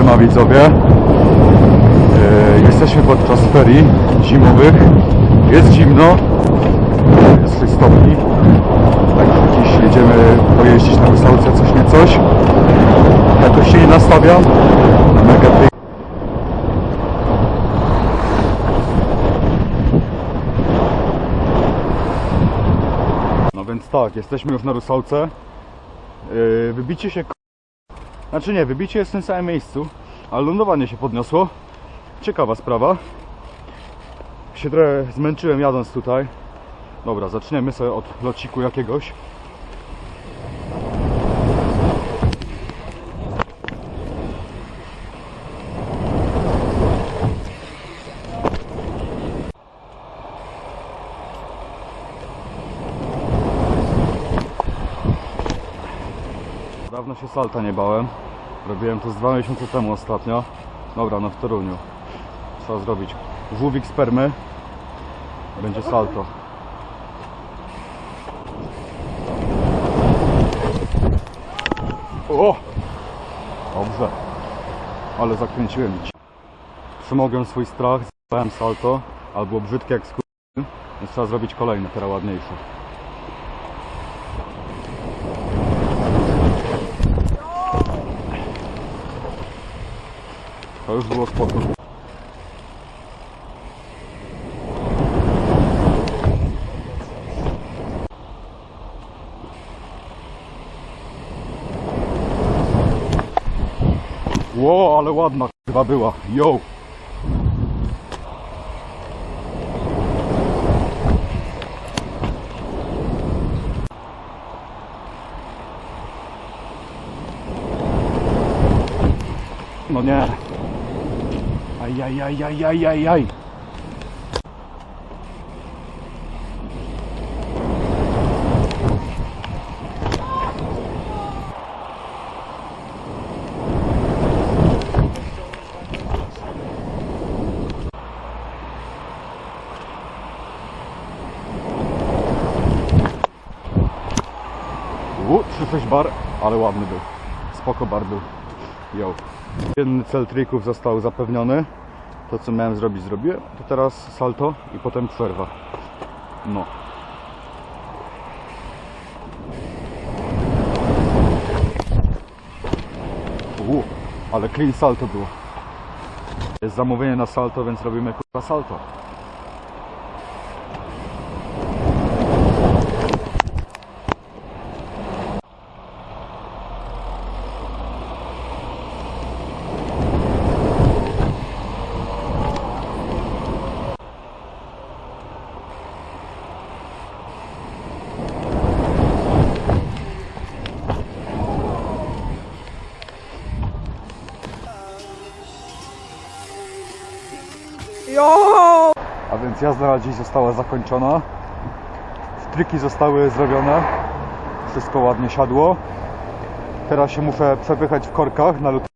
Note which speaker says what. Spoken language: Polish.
Speaker 1: Siema widzowie. E, jesteśmy podczas ferii zimowych. Jest zimno. Jest 6 stopni. Tak dziś jedziemy pojeździć na Rysałce coś nie coś. Jakoś się nie nastawiam. Py- No więc tak, jesteśmy już na Rusałce. Yy, wybicie się. Znaczy nie, wybicie jest w tym samym miejscu, ale lądowanie się podniosło. Ciekawa sprawa. Się trochę zmęczyłem jadąc tutaj. Dobra, zaczniemy sobie od lociku jakiegoś. Dawno się salta nie bałem. Robiłem to z dwa miesiące temu ostatnio. Dobra, no w Toruniu. Trzeba zrobić żółwik spermy. Będzie salto. O! Dobrze. Ale zakręciłem ci. Przymogłem swój strach, zjebałem salto, ale było brzydkie jak skur... Więc trzeba zrobić kolejne, teraz ładniejsze. To już było spoko. Ło, ale ładna chyba była. Yo! No nie. Ajajajajajajaj. U, 36 bar, ale ładny był. Spoko bar był. Yo. Cel trików został. To co miałem zrobić zrobiłem. To teraz salto i potem przerwa. No. U, ale clean salto było. Jest zamówienie na salto, więc robimy kurwa salto. A więc jazda na dziś została zakończona. Stryki zostały zrobione. Wszystko ładnie siadło. Teraz się muszę przepychać w korkach na lód.